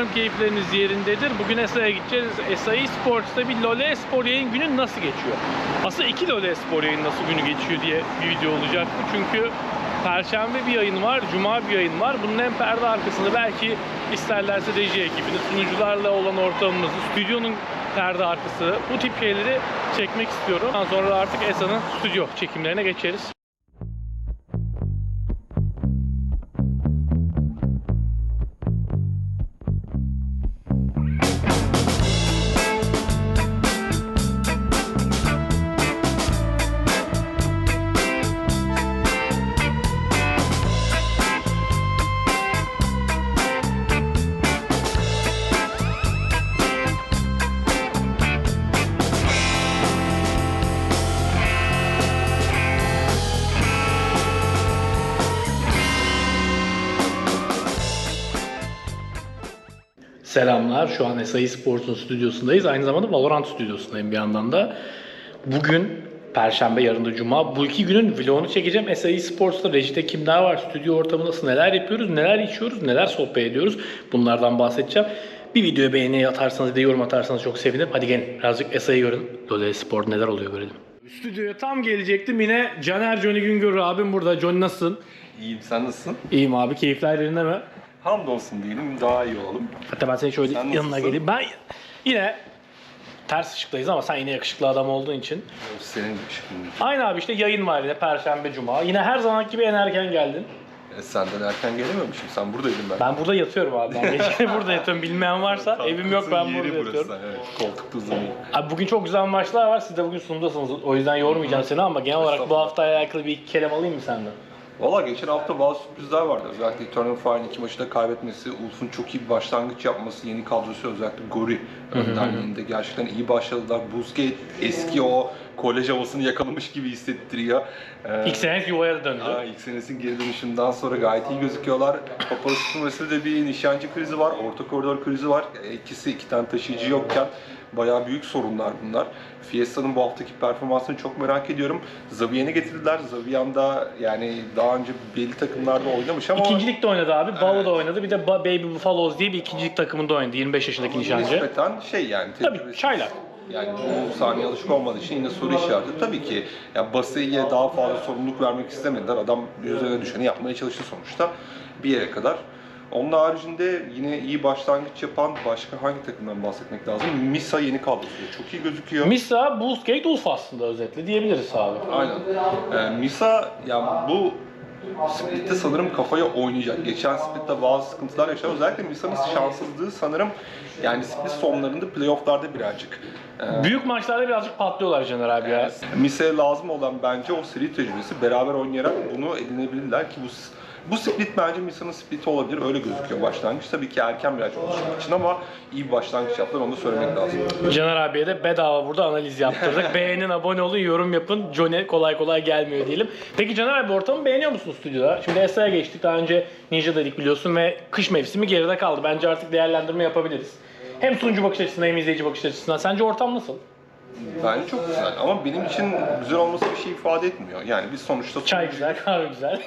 Umarım keyifleriniz yerindedir. Bugün ESA'ya gideceğiz. ESA Sports'ta bir LoL Spor yayın günü nasıl geçiyor? Aslında iki LoL Spor yayın nasıl günü geçiyor diye bir video olacak bu. Çünkü Perşembe bir yayın var, Cuma bir yayın var. Bunun hem perde arkasında belki isterlerse reji ekibini, sunucularla olan ortamımızı, stüdyonun perde arkası bu tip şeyleri çekmek istiyorum. Ondan sonra artık ESA'nın stüdyo çekimlerine geçeriz. Selamlar. Şu an SAI Sports'un stüdyosundayız. Aynı zamanda Valorant stüdyosundayım bir yandan da. Bugün Perşembe, yarın da Cuma. Bu iki günün vlogunu çekeceğim. SAI Sports'ta rejide kimler var, stüdyo ortamı nasıl, neler yapıyoruz, neler içiyoruz, neler sohbet ediyoruz. Bunlardan bahsedeceğim. Bir videoya beğeni atarsanız, bir yorum atarsanız çok sevinirim. Hadi gelin birazcık SAI'yi görün. LoL Spor neler oluyor görelim. Stüdyoya tam gelecektim. Yine Caner Johnny Güngör abim burada. Johnny nasılsın? İyiyim sen nasılsın? İyiyim abi. Keyifler yerinde mi? Hamdolsun diyelim daha iyi olalım. Hatta ben senin şöyle Sen yanına nasılsın? geleyim. Ben yine ters ışıktayız ama sen yine yakışıklı adam olduğun için. Senin ışıkın. Aynı abi işte yayın var yine Perşembe, Cuma. Yine her zaman gibi en erken geldin. E, senden erken gelememişim. Sen buradaydın ben. Ben burada yatıyorum abi. Ben gece burada yatıyorum. Bilmeyen varsa evim yok ben burada yatıyorum. Evet, koltukta uzanayım. Abi bugün çok güzel maçlar var. Siz de bugün sunumdasınız. O yüzden yormayacağım seni ama genel olarak bu haftaya alakalı bir iki kelam alayım mı senden? Valla geçen hafta bazı sürprizler vardı. Özellikle Eternal Fire'ın iki maçı da kaybetmesi, Ulf'un çok iyi bir başlangıç yapması, yeni kadrosu özellikle Gori önderliğinde gerçekten iyi başladılar. Busquets eski o kolej havasını yakalamış gibi hissettiriyor. Ee, İlk sene yuvaya döndü. Aa, ilk senesinin geri dönüşünden sonra gayet iyi gözüküyorlar. Papara Süpürmesi'nde de bir nişancı krizi var, orta koridor krizi var. E, İkisi iki tane taşıyıcı yokken bayağı büyük sorunlar bunlar. Fiesta'nın bu haftaki performansını çok merak ediyorum. Zaviyen'i getirdiler. Zaviyen da yani daha önce belli takımlarda oynamış ama İkincilikte oynadı abi. Balo Evet. da oynadı. Bir de Ba- Baby Buffaloes diye bir ikincilik takımında oynadı. 25 yaşındaki nişancı. nispeten şey yani Tabii çaylak. Yani bu sahneye alışık olmadığı için yine soru işareti. Tabii ki ya Bası'ya daha fazla sorumluluk vermek istemediler. Adam üzerine düşeni yapmaya çalıştı sonuçta bir yere kadar. Onun haricinde yine iyi başlangıç yapan başka hangi takımdan bahsetmek lazım? Misa yeni kadrosuyla çok iyi gözüküyor. Misa, Busquets, Ulf aslında özetle diyebiliriz abi. Aynen. Ee, Misa ya bu Split'te sanırım kafaya oynayacak. Geçen Split'te bazı sıkıntılar yaşadı. Özellikle Misa'nın şanssızlığı sanırım yani Split sonlarında playoff'larda birazcık. Büyük maçlarda birazcık patlıyorlar Caner abi ya. Misa'ya lazım olan bence o seri tecrübesi beraber oynayarak bunu edinebilirler ki bu bu split bence Misa'nın spliti olabilir. Öyle gözüküyor başlangıç. Tabii ki erken biraz oluşmak için ama iyi bir başlangıç yaptılar. Onu da söylemek lazım. Caner abiye de bedava burada analiz yaptırdık. Beğenin, abone olun, yorum yapın. Johnny kolay kolay gelmiyor diyelim. Peki Caner abi ortamı beğeniyor musun stüdyoda? Şimdi ESA'ya geçtik. Daha önce Ninja dedik biliyorsun ve kış mevsimi geride kaldı. Bence artık değerlendirme yapabiliriz. Hem sunucu bakış açısından hem izleyici bakış açısından. Sence ortam nasıl? Bence çok güzel ama benim için güzel olması bir şey ifade etmiyor. Yani biz sonuçta Çay güzel, kahve güzel.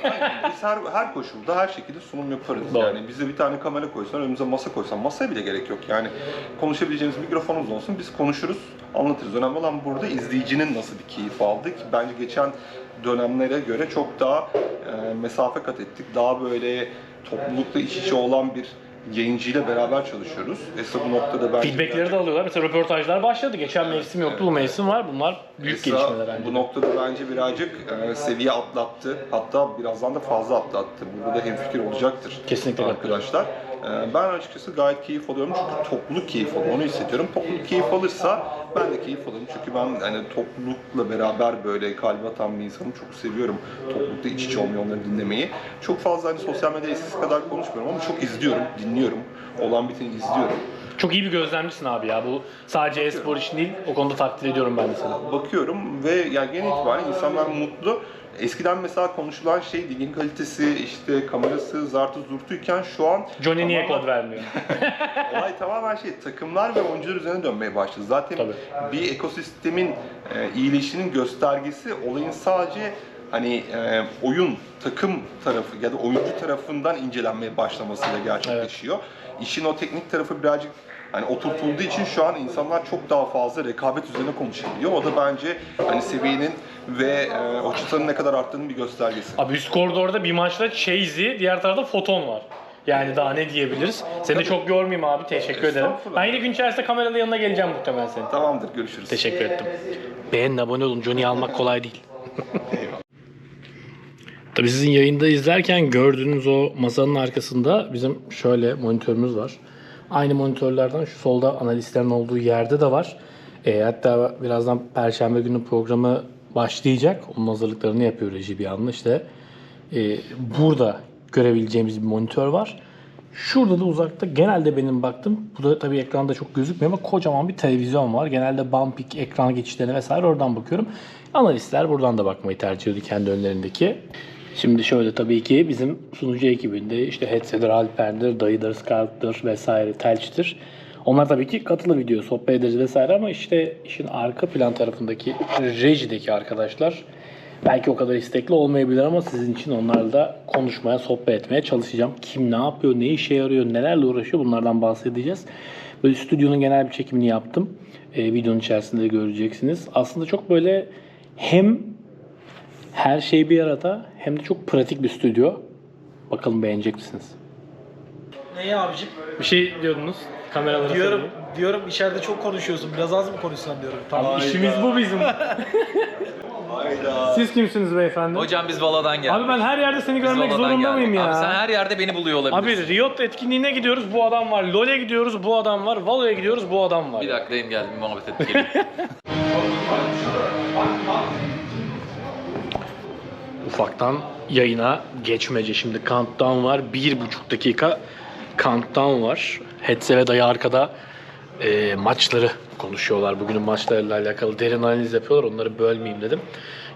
Biz her, her koşulda her şekilde sunum yaparız. Doğru. Yani bize bir tane kamera koysan, önümüze masa koysan, masaya bile gerek yok. Yani konuşabileceğimiz mikrofonumuz olsun, biz konuşuruz, anlatırız. Önemli olan burada izleyicinin nasıl bir keyif aldı ki bence geçen dönemlere göre çok daha e, mesafe kat ettik. Daha böyle toplulukla iç içe olan bir yayıncıyla beraber çalışıyoruz. Esa bu noktada bence Feedbackleri de alıyorlar. Mesela röportajlar başladı. Geçen mevsim yoktu, bu mevsim var. Bunlar büyük Esa gelişmeler bence. bu noktada bence birazcık e, seviye atlattı. Hatta birazdan da fazla atlattı. Burada da hemfikir olacaktır Kesinlikle arkadaşlar. E, ben açıkçası gayet keyif alıyorum çünkü topluluk keyif alıyor. Onu hissediyorum. Topluluk keyif alırsa ben de keyif alırım. Çünkü ben hani toplulukla beraber böyle kalbi atan bir insanım. Çok seviyorum toplulukta iç içe olmayı, onları dinlemeyi. Çok fazla hani sosyal medya eskisi kadar konuşmuyorum ama çok izliyorum, dinliyorum. Olan biteni izliyorum. Çok iyi bir gözlemcisin abi ya. Bu sadece e-spor için değil. O konuda takdir ediyorum ben de seni. bakıyorum ve yani genel itibariyle insanlar mutlu. Eskiden mesela konuşulan şey dilin kalitesi, işte kamerası, zartı zurtuyken şu an Johnny niye tamamen- kod vermiyor? olay tamamen şey takımlar ve oyuncular üzerine dönmeye başladı. Zaten Tabii. bir ekosistemin e, iyileşinin göstergesi olayın sadece hani e, oyun takım tarafı ya da oyuncu tarafından incelenmeye başlamasıyla gerçekleşiyor. İşin o teknik tarafı birazcık hani oturtulduğu için şu an insanlar çok daha fazla rekabet üzerine konuşabiliyor. O da bence hani seviyenin ve e, o çıtanın ne kadar arttığının bir göstergesi. Abi üst koridorda bir maçta Chazy, diğer tarafta Foton var. Yani daha ne diyebiliriz? Seni de çok yormayayım abi. Teşekkür ederim. Estağfurullah. Ben yine gün içerisinde kameranın yanına geleceğim muhtemelen senin. Tamamdır, görüşürüz. Teşekkür ettim. Beğenin, abone olun. Johnny'yi almak kolay değil. Tabii sizin yayında izlerken gördüğünüz o masanın arkasında bizim şöyle monitörümüz var. Aynı monitörlerden şu solda analistlerin olduğu yerde de var. E, hatta birazdan Perşembe günü programı başlayacak. Onun hazırlıklarını yapıyor reji bir yandan. İşte e, burada görebileceğimiz bir monitör var. Şurada da uzakta genelde benim baktım. Bu da tabii ekranda çok gözükmüyor ama kocaman bir televizyon var. Genelde bumpik ekran geçişlerine vesaire oradan bakıyorum. Analistler buradan da bakmayı tercih ediyor kendi önlerindeki. Şimdi şöyle tabii ki bizim sunucu ekibinde işte Headset'dir, Alper'dir, Dayı'dır, Scout'dır vesaire, Telç'tir. Onlar tabii ki katılı video, sohbet ederiz vesaire ama işte işin arka plan tarafındaki rejideki arkadaşlar belki o kadar istekli olmayabilir ama sizin için onlarla konuşmaya, sohbet etmeye çalışacağım. Kim ne yapıyor, ne işe yarıyor, nelerle uğraşıyor bunlardan bahsedeceğiz. Böyle stüdyonun genel bir çekimini yaptım. Ee, videonun içerisinde de göreceksiniz. Aslında çok böyle hem her şey bir arada hem de çok pratik bir stüdyo. Bakalım beğenecek misiniz? Neyi abicim? Bir şey diyordunuz kameralara Diyorum, diyorum içeride çok konuşuyorsun. Biraz az mı konuşsan diyorum. Tamam. İşimiz bu bizim. Siz kimsiniz beyefendi? Hocam biz Vala'dan geldik. Abi ben her yerde seni Biz görmek Vala'dan zorunda geldik. mıyım ya? Abi sen her yerde beni buluyor olabilirsin. Abi Riot etkinliğine gidiyoruz bu adam var. LoL'e gidiyoruz bu adam var. Valo'ya gidiyoruz bu adam var. Bir dakika dayım geldim bir muhabbet gelin. Ufaktan yayına geçmece. Şimdi countdown var. Bir buçuk dakika countdown var. Hetse ve dayı arkada e, maçları konuşuyorlar. Bugünün maçlarıyla alakalı derin analiz yapıyorlar. Onları bölmeyeyim dedim.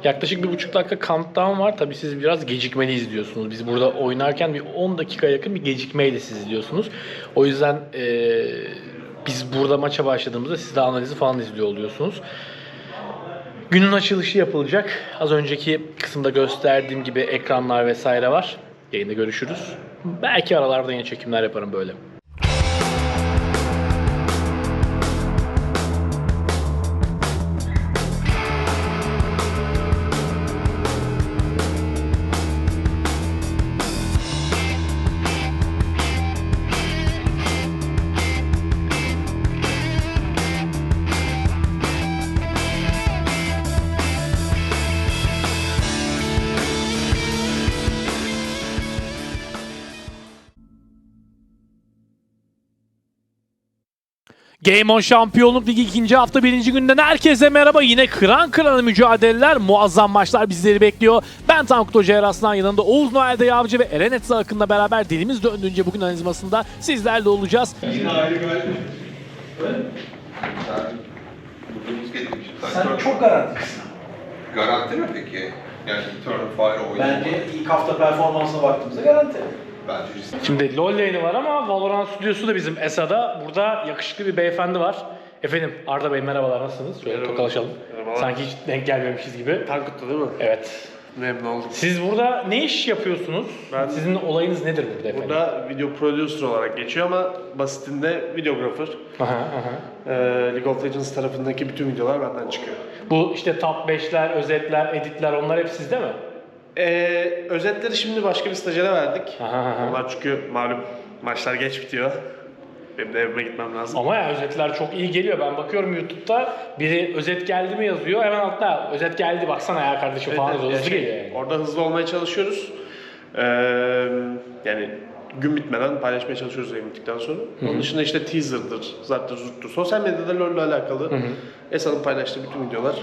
Yaklaşık bir buçuk dakika countdown var. Tabii siz biraz gecikmeli izliyorsunuz. Biz burada oynarken bir 10 dakika yakın bir gecikmeyle siz izliyorsunuz. O yüzden e, biz burada maça başladığımızda siz de analizi falan izliyor oluyorsunuz. Günün açılışı yapılacak. Az önceki kısımda gösterdiğim gibi ekranlar vesaire var. Yayında görüşürüz. Belki aralarda yine çekimler yaparım böyle. Game On Şampiyonluk Ligi ikinci hafta birinci günden herkese merhaba. Yine kıran kırana mücadeleler, muazzam maçlar bizleri bekliyor. Ben Tankut Hoca Eraslan yanında Oğuz Noel Dayavcı ve Eren Etsa Akın'la beraber dilimiz döndüğünce bugün analizmasında sizlerle olacağız. Sen çok garantisin. Garanti mi peki? Yani Eternal Fire oyunu Bence ilk hafta performansına baktığımızda garanti. Bence. Şimdi LoL lane'i var ama Valorant stüdyosu da bizim ESA'da. Burada yakışıklı bir beyefendi var. Efendim Arda Bey merhabalar nasılsınız? Şöyle tokalaşalım. Sanki hiç denk gelmemişiz gibi. Tankut'ta değil mi? Evet. Memnun oldum. Siz burada ne iş yapıyorsunuz? Ben- Sizin olayınız nedir burada efendim? Burada video producer olarak geçiyor ama basitinde videographer. Aha, aha. Ee, League of Legends tarafındaki bütün videolar benden çıkıyor. Bu işte top 5'ler, özetler, editler onlar hep sizde mi? Ee, özetleri şimdi başka bir stajyere verdik. Onlar çünkü malum maçlar geç bitiyor. Benim de evime gitmem lazım. Ama ya özetler çok iyi geliyor. Ben bakıyorum YouTube'da biri özet geldi mi yazıyor. Hemen altta özet geldi baksana ya kardeşim falan Evet, yazıyor. Hızlı şey, geliyor yani. Orada hızlı olmaya çalışıyoruz. Ee, yani gün bitmeden paylaşmaya çalışıyoruz yayın bittikten sonra. Onun dışında işte teaser'dır, zarttır, zurttur. Sosyal medyada LoL'le alakalı Esal'ın paylaştığı bütün videolar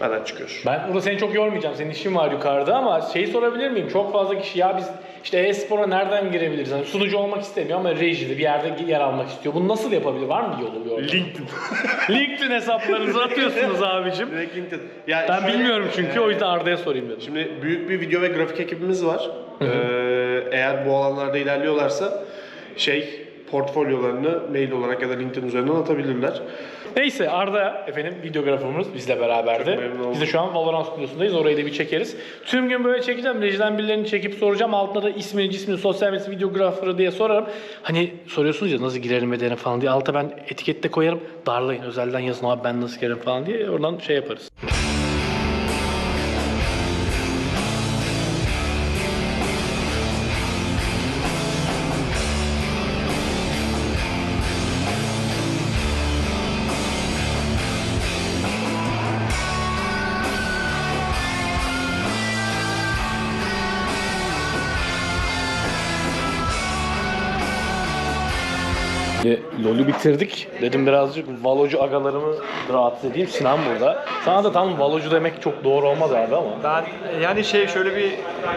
benden çıkıyor. Ben burada seni çok yormayacağım. Senin işin var yukarıda ama şeyi sorabilir miyim? Çok fazla kişi ya biz işte e-spora nereden girebiliriz? Hani sunucu olmak istemiyor ama rejide bir yerde yer almak istiyor. Bunu nasıl yapabilir? Var mı bir yolu bir yolu? LinkedIn. LinkedIn hesaplarınızı atıyorsunuz abicim. Direkt LinkedIn. Ya Ben şöyle- bilmiyorum çünkü o yüzden Arda'ya sorayım dedim. Şimdi büyük bir video ve grafik ekibimiz var. Ee, eğer bu alanlarda ilerliyorlarsa şey portfolyolarını mail olarak ya da LinkedIn üzerinden atabilirler. Neyse Arda efendim videografımız bizle beraberdi. Biz de şu an Valorant stüdyosundayız. Orayı da bir çekeriz. Tüm gün böyle çekeceğim. Rejiden birilerini çekip soracağım. Altına da ismini, cismini, sosyal medyası, videografları diye sorarım. Hani soruyorsunuz ya nasıl girerim ederim falan diye. Alta ben etikette koyarım. Darlayın özelden yazın abi ben nasıl girerim falan diye. Oradan şey yaparız. Şimdi LoL'ü bitirdik. Dedim birazcık Valocu agalarımı rahatsız edeyim. Sinan burada. Sana da tam Valocu demek çok doğru olmaz abi ama. Ben yani şey şöyle bir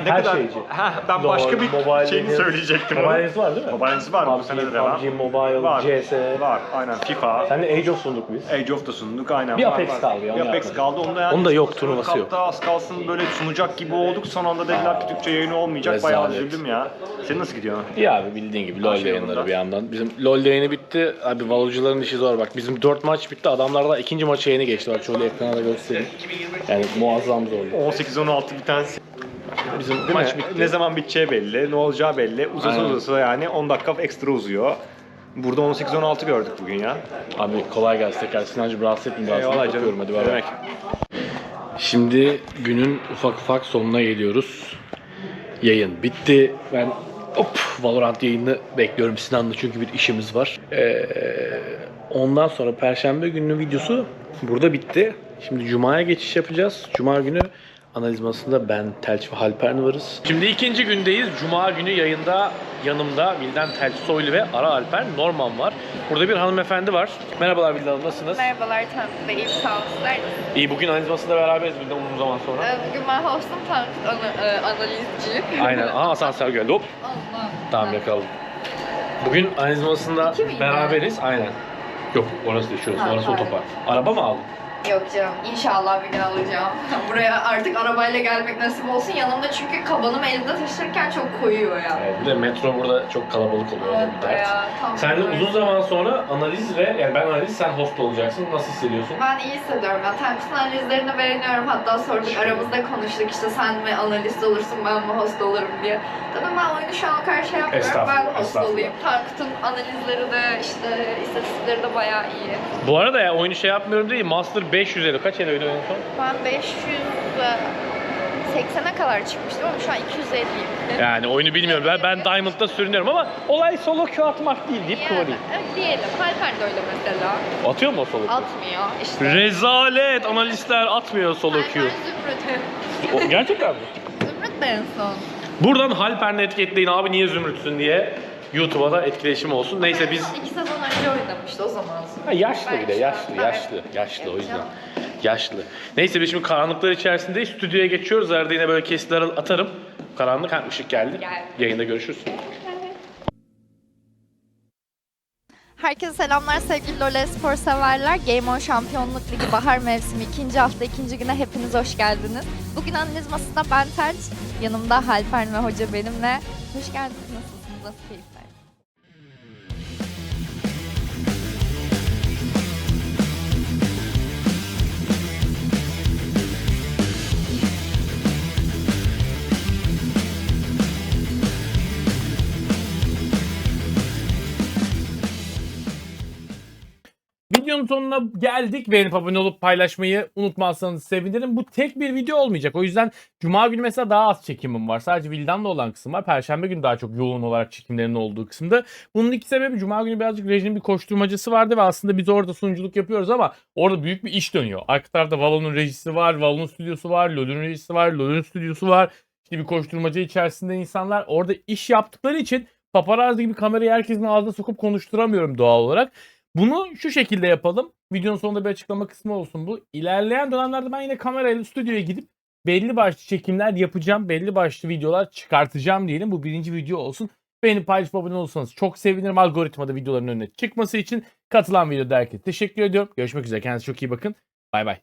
ne Her kadar şeyci. Heh, ben LoL, başka bir Mobile şeyini Legends. söyleyecektim. Legends var değil mi? Legends var bu PUBG, sene de devam. PUBG Mobile, Var. CS. Var aynen FIFA. Sen de Age of sunduk biz. Age of da sunduk aynen. Bir var, Apex var. kaldı ya, Bir onu Apex yapmadık. kaldı. Onda yani Onda yok, World turnuvası yok. Cup'ta az kalsın böyle sunacak gibi olduk. Son anda dediler ki Türkçe yayını olmayacak. Rezalet. Bayağı üzüldüm ya. Senin nasıl gidiyor? İyi abi bildiğin gibi LoL şey yayınları yolunda. bir yandan. Bizim LoL yayını bitti. Abi Valocuların işi zor bak. Bizim 4 maç bitti. Adamlar da ikinci maç yayını geçti. Bak şöyle ekrana da göstereyim. Yani muazzam zorlu. 18-16 bir tanesi. Bizim Değil maç mi? bitti. Ne zaman biteceği belli, ne olacağı belli. Uzasa Aynen. uzasa yani 10 dakika ekstra uzuyor. Burada 18-16 gördük bugün ya. Abi kolay gelsin tekrar. Sinancı rahatsız etmeyin. Eyvallah canım. Hadi bay bay. demek? Şimdi günün ufak ufak sonuna geliyoruz. Yayın bitti. Ben hop Valorant yayını bekliyorum Sinan'la çünkü bir işimiz var. Ee, ondan sonra Perşembe gününün videosu burada bitti. Şimdi Cuma'ya geçiş yapacağız. Cuma günü analiz masasında ben, Telç ve Halpern varız. Şimdi ikinci gündeyiz. Cuma günü yayında yanımda Vildan Telç Soylu ve Ara Alper Norman var. Burada bir hanımefendi var. Merhabalar Vildan Hanım nasılsınız? Merhabalar Tanrı da iyiyim sağ olun sizler. İyi bugün analiz masasında beraberiz Vildan uzun zaman sonra. Ee, Bugün ben hostum Tanrı ana, e, analizci. Aynen. Aha asansör geldi. Hop. Allah. Tamam yakaladım. Bugün analiz masasında beraberiz. Aynen. Yok orası değil şurası. Ha, orası otopark. Araba mı aldın? Yok canım inşallah bir gün alacağım. Buraya artık arabayla gelmek nasip olsun yanımda çünkü kabanımı elimde taşırken çok koyuyor ya. Evet, bir de metro burada çok kalabalık oluyor. Evet bir dert. tam Sen de böyle. uzun zaman sonra analiz ve yani ben analiz sen host olacaksın. Nasıl hissediyorsun? Ben iyi hissediyorum ya. Temps'in analizlerini beğeniyorum. Hatta sorduk aramızda konuştuk işte sen mi analist olursun ben mi host olurum diye. Dedim ben oyunu şu an karşı yapmıyorum. Ben Estağfurullah, host estağfurullah. olayım. Tankut'un analizleri de işte istatistikleri de bayağı iyi. Bu arada ya oyunu şey yapmıyorum değil. Master 500 lira. Kaç oyunu en son? Ben 580'e kadar çıkmıştım ama şu an 250'yim. Yani oyunu bilmiyorum. Ben, ben Diamond'da sürünüyorum ama olay solo Q atmak değil deyip Yani, kıvırayım. evet, diyelim. Halper de öyle mesela. Atıyor mu o solo Q? Atmıyor işte. Rezalet! Analistler atmıyor solo Q. Halper Zümrüt. O- Gerçekten mi? Zümrüt de en son. Buradan Halper'le etiketleyin abi niye zümrütsün diye YouTube'a da etkileşim olsun. Neyse biz İki sezon oynamıştı o zaman. ha, yaşlı bir de yaşlı yaşlı yaşlı o yüzden. Yaşlı. Neyse biz şimdi karanlıklar içerisindeyiz. Stüdyoya geçiyoruz. Arada yine böyle kesitler atarım. Karanlık ha ışık geldi. Geldi. Yayında görüşürüz. Herkese selamlar sevgili LoL spor severler. Game On Şampiyonluk Ligi bahar mevsimi ikinci hafta ikinci güne hepiniz hoş geldiniz. Bugün analiz masasında ben Terç, yanımda Halpern ve hoca benimle. Hoş geldiniz. Nasılsınız? Nasıl keyifler? Sonuna geldik. Beğenip abone olup paylaşmayı unutmazsanız sevinirim. Bu tek bir video olmayacak. O yüzden Cuma günü mesela daha az çekimim var. Sadece Vildan'la olan kısım var. Perşembe günü daha çok yoğun olarak çekimlerin olduğu kısımda. Bunun iki sebebi Cuma günü birazcık rejinin bir koşturmacası vardı ve aslında biz orada sunuculuk yapıyoruz ama orada büyük bir iş dönüyor. Arka tarafta Valo'nun rejisi var, Valo'nun stüdyosu var, LoL'ün rejisi var, LoL'ün stüdyosu var. İşte bir koşturmaca içerisinde insanlar orada iş yaptıkları için paparazzi gibi kamerayı herkesin ağzına sokup konuşturamıyorum doğal olarak. Bunu şu şekilde yapalım. Videonun sonunda bir açıklama kısmı olsun bu. İlerleyen dönemlerde ben yine kamerayla stüdyoya gidip belli başlı çekimler yapacağım. Belli başlı videolar çıkartacağım diyelim. Bu birinci video olsun. Beğenip paylaşıp abone olursanız çok sevinirim. Algoritmada videoların önüne çıkması için katılan videoda herkese teşekkür ediyorum. Görüşmek üzere. Kendinize çok iyi bakın. Bay bay.